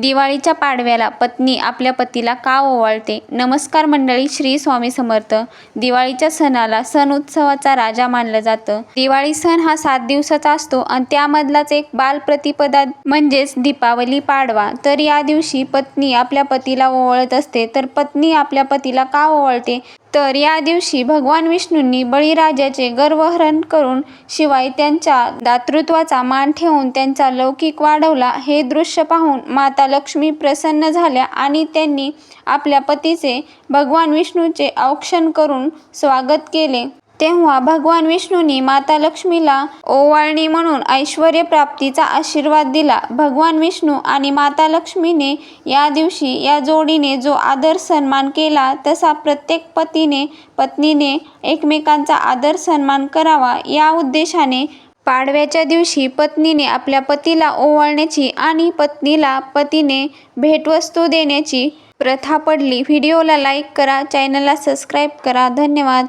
दिवाळीच्या पाडव्याला पत्नी आपल्या पतीला का ओवाळते? नमस्कार मंडळी श्री स्वामी समर्थ. दिवाळीच्या सणाला सण उत्सवाचा राजा मानलं जातं. दिवाळी सण हा सात दिवसाचा असतो आणि त्यामधलाच एक बाल प्रतिपदा म्हणजेच दीपावली पाडवा. तर या दिवशी पत्नी आपल्या पतीला ओवाळत असते. तर पत्नी आपल्या पतीला का ओवाळते? तर या दिवशी भगवान विष्णूंनी बळीराजाचे गर्वहरण करून शिवाय त्यांच्या दातृत्वाचा मान ठेवून त्यांचा लौकिक वाढवला हे दृश्य पाहून माता लक्ष्मी प्रसन्न झाल्या आणि त्यांनी आपल्या पतीचे भगवान विष्णूचे औक्षण करून स्वागत केले. तेव्हा भगवान विष्णूंनी माता लक्ष्मीला ओवाळणी म्हणून ऐश्वर प्राप्तीचा आशीर्वाद दिला. भगवान विष्णू आणि माता लक्ष्मीने या दिवशी या जोडीने जो आदर सन्मान केला तसा प्रत्येक पतीने पत्नीने एकमेकांचा आदर सन्मान करावा या उद्देशाने पाडव्याच्या दिवशी पत्नीने आपल्या पतीला ओवाळण्याची आणि पत्नीला पतीने भेटवस्तू देण्याची प्रथा पडली. व्हिडिओला लाईक करा चॅनलला सबस्क्राईब करा. धन्यवाद.